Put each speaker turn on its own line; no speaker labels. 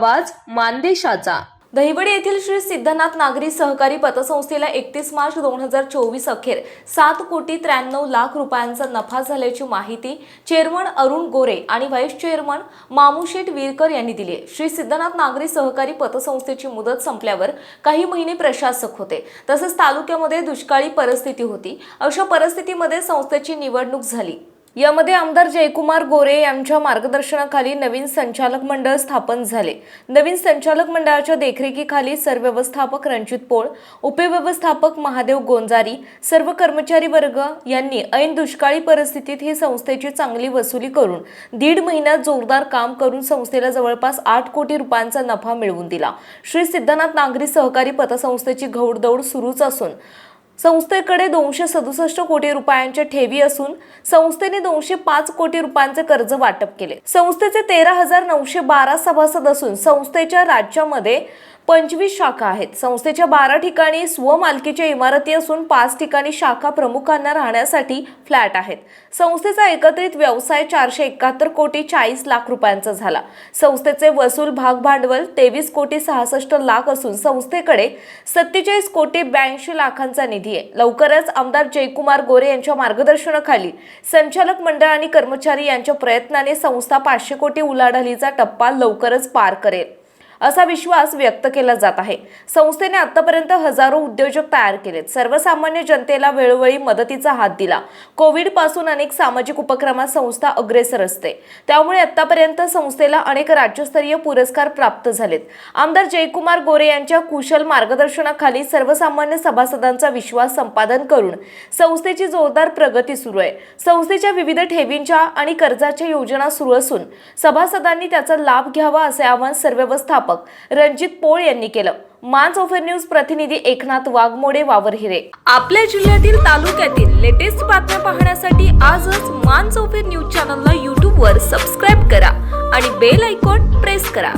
आवाज मानदेशाचा. दहिवडी येथील श्री सिद्धनाथ नागरी सहकारी पतसंस्थेला एकतीस मार्च दोन हजार चोवीस अखेर सात कोटी त्र्याण्णव लाख रुपयांचा नफा झाल्याची माहिती चेअरमन अरुण गोरे आणि व्हाईस चेअरमन मामुशेठ वीरकर यांनी दिली आहे. श्री सिद्धनाथ नागरी सहकारी पतसंस्थेची मुदत संपल्यावर काही महिने प्रशासक होते. तसंच तालुक्यामध्ये दुष्काळी परिस्थिती होती. अशा परिस्थितीमध्ये संस्थेची निवडणूक झाली. यामध्ये आमदार जयकुमार गोरे यांच्या मार्गदर्शनाखाली नवीन संचालक मंडळ स्थापन झाले. नवीन संचालक मंडळाच्या देखरेखीखाली सरव्यवस्थापक रणजित पोळ उपव्यवस्थापक महादेव गोंजारी सर्व कर्मचारी वर्ग यांनी ऐन दुष्काळी परिस्थितीत ही संस्थेची चांगली वसुली करून दीड महिन्यात जोरदार काम करून संस्थेला जवळपास आठ कोटी रुपयांचा नफा मिळवून दिला. श्री सिद्धनाथ नागरी सहकारी पतसंस्थेची घौडदौड सुरूच असून संस्थेकडे दोनशे सदुसष्ट कोटी रुपयांच्या ठेवी असून संस्थेने दोनशे पाच कोटी रुपयांचे कर्ज वाटप केले. संस्थेचे तेरा हजार नऊशे बारा सभासद असून संस्थेच्या राज्यामध्ये पंचवीस शाखा आहेत. संस्थेच्या बारा ठिकाणी स्वमालकीच्या इमारती असून पाच ठिकाणी शाखा प्रमुखांना राहण्यासाठी फ्लॅट आहेत. संस्थेचा एकत्रित व्यवसाय चारशे एकाहत्तर कोटी चाळीस लाख रुपयांचा झाला. संस्थेचे वसूल भाग भांडवल तेवीस कोटी सहासष्ट लाख असून संस्थेकडे सत्तेचाळीस कोटी ब्याऐंशी लाखांचा निधी आहे. लवकरच आमदार जयकुमार गोरे यांच्या मार्गदर्शनाखाली संचालक मंडळ आणि कर्मचारी यांच्या प्रयत्नाने संस्था पाचशे कोटी उलाढालीचा टप्पा लवकरच पार करेल. असा विश्वास व्यक्त केला जात आहे. संस्थेने आतापर्यंत हजारो उद्योजक तयार केलेत. सर्वसामान्य जनतेला वेळोवेळी मदतीचा हात दिला. कोविडपासून अनेक सामाजिक उपक्रमात संस्था अग्रेसर असते. त्यामुळे आतापर्यंत संस्थेला अनेक राज्यस्तरीय पुरस्कार प्राप्त झालेत. आमदार जयकुमार गोरे यांच्या कुशल मार्गदर्शनाखाली सर्वसामान्य सभासदांचा विश्वास संपादन करून संस्थेची जोरदार प्रगती सुरू आहे. संस्थेच्या विविध ठेवींच्या आणि कर्जाच्या योजना सुरू असून सभासदांनी त्याचा लाभ घ्यावा असे आवाहन संस्थापक रणजित पोळ यांनी केलं. मांस ओफर न्यूज प्रतिनिधी एकनाथ वाघमोडे वावरहिरे आपल्या जिल्ह्यातील तालुक्यातील लेटेस्ट बातम्या पाहण्यासाठी आजच मांस ओफर न्यूज चॅनलला यूट्यूबवर सबस्क्राईब करा आणि बेल आयकॉन प्रेस करा.